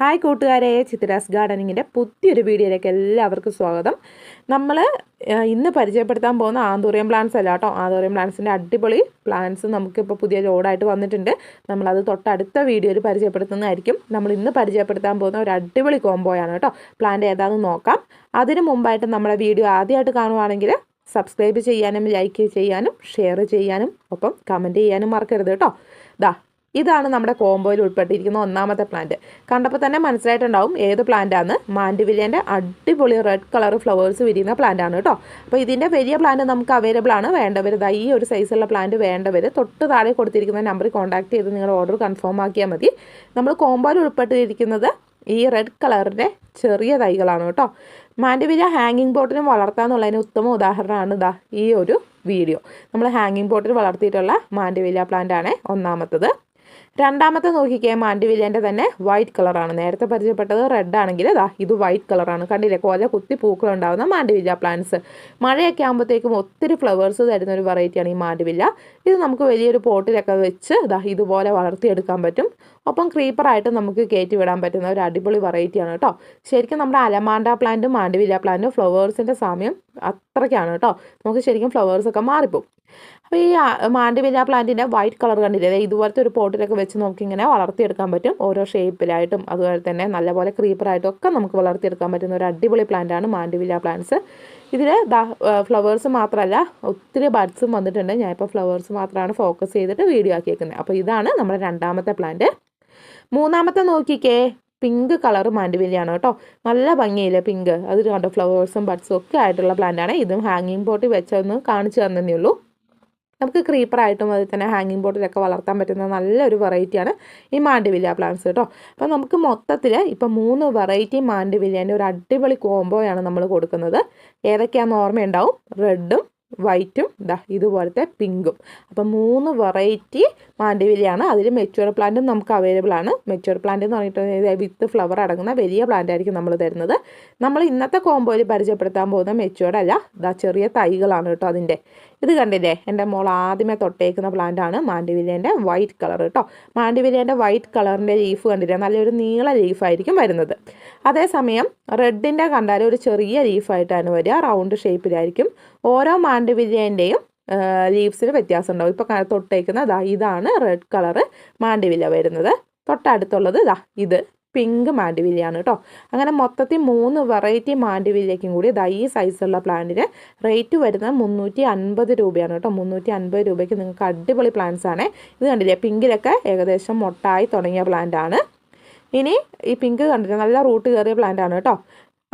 Hi കൂട്ടുകാരെ. ചിത്രാസ് ഗാർഡനിങ്ങിന്റെ പുതിയൊരു വീഡിയോയിലേക്ക് എല്ലാവർക്കും സ്വാഗതം. നമ്മൾ ഇന്ന് പരിചയപ്പെടുത്താൻ പോകുന്ന ആന്തൂറിയം പ്ലാന്റ്സ് അല്ല കേട്ടോ. ആന്തൂറിയം പ്ലാന്റ്സിന്റെ അടിപൊളി പ്ലാന്റ്സ് നമുക്കിപ്പോൾ പുതിയ ലോഡായിട്ട് വന്നിട്ടുണ്ട്. നമ്മളത് തൊട്ടടുത്ത വീഡിയോയിൽ പരിചയപ്പെടുത്തുന്നതായിരിക്കും. നമ്മൾ ഇന്ന് പരിചയപ്പെടുത്താൻ പോകുന്ന ഒരു അടിപൊളി കോംബോയാണ് കേട്ടോ. പ്ലാന്റ് ഏതാണെന്ന് നോക്കാം. അതിന് മുമ്പായിട്ട് നമ്മുടെ വീഡിയോ ആദ്യമായിട്ട് കാണുവാണെങ്കിൽ സബ്സ്ക്രൈബ് ചെയ്യാനും ലൈക്ക് ചെയ്യാനും ഷെയർ ചെയ്യാനും ഒപ്പം കമന്റ് ചെയ്യാനും മറക്കരുത് കേട്ടോ. ദാ ഇതാണ് നമ്മുടെ കോംബോയിൽ ഉൾപ്പെട്ടിരിക്കുന്ന ഒന്നാമത്തെ പ്ലാന്റ് കണ്ടപ്പോൾ തന്നെ മനസ്സിലായിട്ടുണ്ടാവും ഏത് പ്ലാന്റാണ് മാൻഡിവില്യന്റെ അടിപൊളി റെഡ് കളർ ഫ്ലവേഴ്സ് വിരിയുന്ന പ്ലാന്റ് ആണ് കേട്ടോ. അപ്പോൾ ഇതിന്റെ വലിയ പ്ലാന്റ് നമുക്ക് അവൈലബിൾ ആണ്. വേണ്ടവർ ഈ ഒരു സൈസുള്ള പ്ലാന്റ് വേണ്ടവർ തൊട്ട് താഴെ കൊടുത്തിരിക്കുന്ന നമ്പറിൽ കോൺടാക്ട് ചെയ്ത് നിങ്ങൾ ഓർഡർ കൺഫേം ആക്കിയാൽ മതി. നമ്മൾ കോംബോയിൽ ഉൾപ്പെട്ടിരിക്കുന്നത് ഈ റെഡ് കളറിന്റെ ചെറിയ തൈകളാണ് കേട്ടോ. മാൻഡിവില ഹാങ്ങിങ് ബോട്ടിനും വളർത്താമെന്നുള്ളതിന് ഉത്തമ ഉദാഹരണമാണ് ദാ ഈ ഒരു വീഡിയോ നമ്മൾ ഹാങ്ങിങ് ബോട്ടിൽ വളർത്തിയിട്ടുള്ള മാൻഡിവില പ്ലാന്റ് ആണ് ഒന്നാമത്തത്. രണ്ടാമത്തെ നോക്കിക്കേ മാണ്ടിവില്ലേന്റെ തന്നെ വൈറ്റ് കളറാണ് നേരത്തെ പരിചയപ്പെട്ടത് റെഡ് ആണെങ്കിൽ ഇതാ ഇത് വൈറ്റ് കളറാണ് കണ്ടില്ലേ? കൊല കുത്തി പൂക്കളുണ്ടാകുന്ന മാൻഡിവില്ല പ്ലാന്റ്സ് മഴയൊക്കെ ആകുമ്പോഴത്തേക്കും ഒത്തിരി ഫ്ലവേഴ്സ് തരുന്ന ഒരു വെറൈറ്റിയാണ് ഈ മാൻഡിവില്ല ഇത് നമുക്ക് വലിയൊരു പോട്ടിലൊക്കെ വെച്ച് ഇതാ ഇതുപോലെ വളർത്തിയെടുക്കാൻ പറ്റും. ഒപ്പം ക്രീപ്പറായിട്ട് നമുക്ക് കയറ്റി വിടാൻ പറ്റുന്ന ഒരു അടിപൊളി വെറൈറ്റിയാണ് കേട്ടോ. ശരിക്കും നമ്മുടെ അലമാണ്ട പ്ലാന്റും മാൻഡിവില്ല പ്ലാന്റും ഫ്ലവേഴ്സിന്റെ സമയം അത്രയ്ക്കാണ് കേട്ടോ. നമുക്ക് ശരിക്കും ഫ്ലവേഴ്സൊക്കെ മാറിപ്പോവും അപ്പോൾ ഈ മാൻഡിവില്ല പ്ലാന്റിന്റെ വൈറ്റ് കളർ കണ്ടില്ലേ? ഇതുപോലത്തെ ഒരു പോട്ടിലൊക്കെ വെച്ച് നമുക്ക് ഇങ്ങനെ വളർത്തിയെടുക്കാൻ പറ്റും. ഓരോ ഷേപ്പിലായിട്ടും അതുപോലെ തന്നെ നല്ലപോലെ ക്രീപ്പറായിട്ടും ഒക്കെ നമുക്ക് വളർത്തിയെടുക്കാൻ പറ്റുന്ന ഒരു അടിപൊളി പ്ലാന്റാണ് മാൻഡിവില്ല പ്ലാന്റ്സ് ഇതിൽ ഫ്ലവേഴ്സ് മാത്രമല്ല ഒത്തിരി ബഡ്സും വന്നിട്ടുണ്ട്. ഞാനിപ്പോൾ ഫ്ലവേഴ്സ് മാത്രമാണ് ഫോക്കസ് ചെയ്തിട്ട് വീഡിയോ ആക്കിയേക്കുന്നത് അപ്പോൾ ഇതാണ് നമ്മുടെ രണ്ടാമത്തെ പ്ലാന്റ് മൂന്നാമത്തെ നോക്കിക്കേ. പിങ്ക് കളർ മാൻഡിവില്യാണ് കേട്ടോ. നല്ല ഭംഗിയില്ലേ പിങ്ക് അത് കണ്ടോ ഫ്ലവേഴ്സും ബഡ്സും ഒക്കെ ആയിട്ടുള്ള പ്ലാന്റാണ് ഇതും ഹാങ്ങിങ് പോട്ടിൽ വെച്ചൊന്ന് കാണിച്ചു തന്നേ ഉള്ളൂ. നമുക്ക് ക്രീപ്പറായിട്ടും അതിൽ തന്നെ ഹാങ്ങിങ് ബോട്ടിലൊക്കെ വളർത്താൻ പറ്റുന്ന നല്ലൊരു വെറൈറ്റിയാണ് ഈ മാണ്ടിവില്ല പ്ലാന്റ്സ് കേട്ടോ. അപ്പോൾ നമുക്ക് മൊത്തത്തിൽ ഇപ്പം മൂന്ന് വെറൈറ്റി മാണ്ടിവില്ലേന്റെ ഒരു അടിപൊളി കോംബോയാണ് നമ്മൾ കൊടുക്കുന്നത്. ഏതൊക്കെയാണെന്ന് ഓർമ്മയുണ്ടാവും? റെഡും വൈറ്റും ഇതാ ഇതുപോലത്തെ പിങ്കും. അപ്പം മൂന്ന് വെറൈറ്റി മാൻഡിവിലിയാണ് അതിൽ മെച്യൂർ പ്ലാന്റും നമുക്ക് അവൈലബിൾ ആണ്. മെച്യൂർ പ്ലാന്റ് എന്ന് പറഞ്ഞിട്ടുണ്ടെങ്കിൽ വിത്ത് ഫ്ലവർ അടങ്ങുന്ന വലിയ പ്ലാന്റ് ആയിരിക്കും നമ്മൾ തരുന്നത്. നമ്മൾ ഇന്നത്തെ കോമ്പോയിൽ പരിചയപ്പെടുത്താൻ പോകുന്ന മെച്ചുവേർഡ് അല്ല. ഇതാ ചെറിയ തൈകളാണ് കേട്ടോ അതിന്റെ. ഇത് കണ്ടില്ലേ? എന്റെ മോൾ ആദ്യമേ തൊട്ടേക്കുന്ന പ്ലാന്റ് ആണ് മാൻഡിവില്ലേന്റെ വൈറ്റ് കളർ കേട്ടോ. മാൻഡിവില്ലേന്റെ വൈറ്റ് കളറിന്റെ ലീഫ് കണ്ടില്ലേ? നല്ലൊരു നീള ലീഫായിരിക്കും വരുന്നത്. അതേസമയം റെഡിന്റെ കണ്ടാൽ ഒരു ചെറിയ ലീഫായിട്ടാണ് വരിക. റൗണ്ട് ഷേപ്പിലായിരിക്കും ഓരോ മാൻഡിവില്ലേന്റെയും ലീവ്സിന് വ്യത്യാസം ഉണ്ടാവും ഇപ്പോൾ തൊട്ടേക്കുന്ന ദാ ഇതാണ് റെഡ് കളറ് മാൻഡിവില്ല വരുന്നത്. തൊട്ടടുത്തുള്ളത് ഇതാ ഇത് പിങ്ക് മാൻഡിവില്ലയാണ് കേട്ടോ അങ്ങനെ മൊത്തത്തിൽ മൂന്ന് വെറൈറ്റി മാൻഡിവില്ലേക്കും കൂടി ഇതാ ഈ സൈസുള്ള പ്ലാന്റിന് റേറ്റ് വരുന്നത് മുന്നൂറ്റി അൻപത് രൂപയാണ് കേട്ടോ മുന്നൂറ്റി അൻപത് രൂപയ്ക്ക് നിങ്ങൾക്ക് അടിപൊളി പ്ലാന്റ്സ് ആണ്. ഇത് കണ്ടില്ലേ? പിങ്കിലൊക്കെ ഏകദേശം മൊട്ടായി തുടങ്ങിയ പ്ലാന്റ് ആണ്. ഇനി ഈ പിങ്ക് കണ്ടിട്ട് നല്ല റൂട്ട് കയറിയ പ്ലാന്റ് ആണ് കേട്ടോ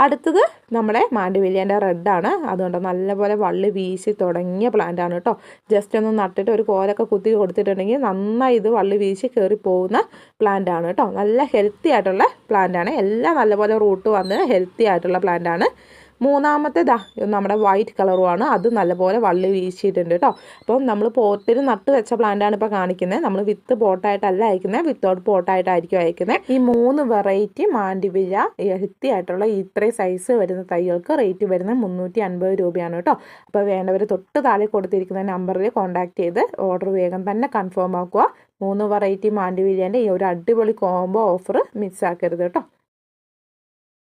അടുത്തത് നമ്മുടെ മാൻഡിവില്യന്റെ റെഡാണ്. അതുകൊണ്ട് നല്ലപോലെ വള്ളി വീശി തുടങ്ങിയ പ്ലാന്റ് ആണ് കേട്ടോ. ജസ്റ്റ് ഒന്ന് നട്ടിട്ട് ഒരു കോലൊക്കെ കുത്തി കൊടുത്തിട്ടുണ്ടെങ്കിൽ നന്നായി ഇത് വള്ളി വീശി കയറി പോകുന്ന പ്ലാന്റ് ആണ് കേട്ടോ. നല്ല ഹെൽത്തി ആയിട്ടുള്ള പ്ലാന്റ് ആണ്. എല്ലാം നല്ലപോലെ റൂട്ട് വന്ന് ഹെൽത്തി ആയിട്ടുള്ള പ്ലാന്റ് ആണ്. മൂന്നാമത്തെ ദാ നമ്മുടെ വൈറ്റ് കളറുമാണ് അത് നല്ലപോലെ വള്ളി വീശിയിട്ടുണ്ട് കേട്ടോ അപ്പം നമ്മൾ പോട്ടിൽ നട്ട് വെച്ച പ്ലാന്റാണ് ഇപ്പോൾ കാണിക്കുന്നത് നമ്മൾ വിത്ത് പോട്ടായിട്ടല്ല അയക്കുന്നത് വിത്തൗട്ട് പോട്ടായിട്ടായിരിക്കും അയക്കുന്നത് ഈ മൂന്ന് വെറൈറ്റി മാൻഡിവില്ല ഹെൽത്തി ആയിട്ടുള്ള ഇത്രയും സൈസ് വരുന്ന തൈകൾക്ക് റേറ്റ് വരുന്നത് മുന്നൂറ്റി അൻപത് രൂപയാണ് കേട്ടോ അപ്പോൾ വേണ്ടവർ തൊട്ട് താഴെ കൊടുത്തിരിക്കുന്ന നമ്പറിൽ കോൺടാക്ട് ചെയ്ത് ഓർഡർ വേഗം തന്നെ കൺഫേം ആക്കുക. മൂന്ന് വെറൈറ്റി മാൻഡിവില്ലേന്റെ ഈ ഒരു അടിപൊളി കോംബോ ഓഫർ മിസ്സാക്കരുത് കേട്ടോ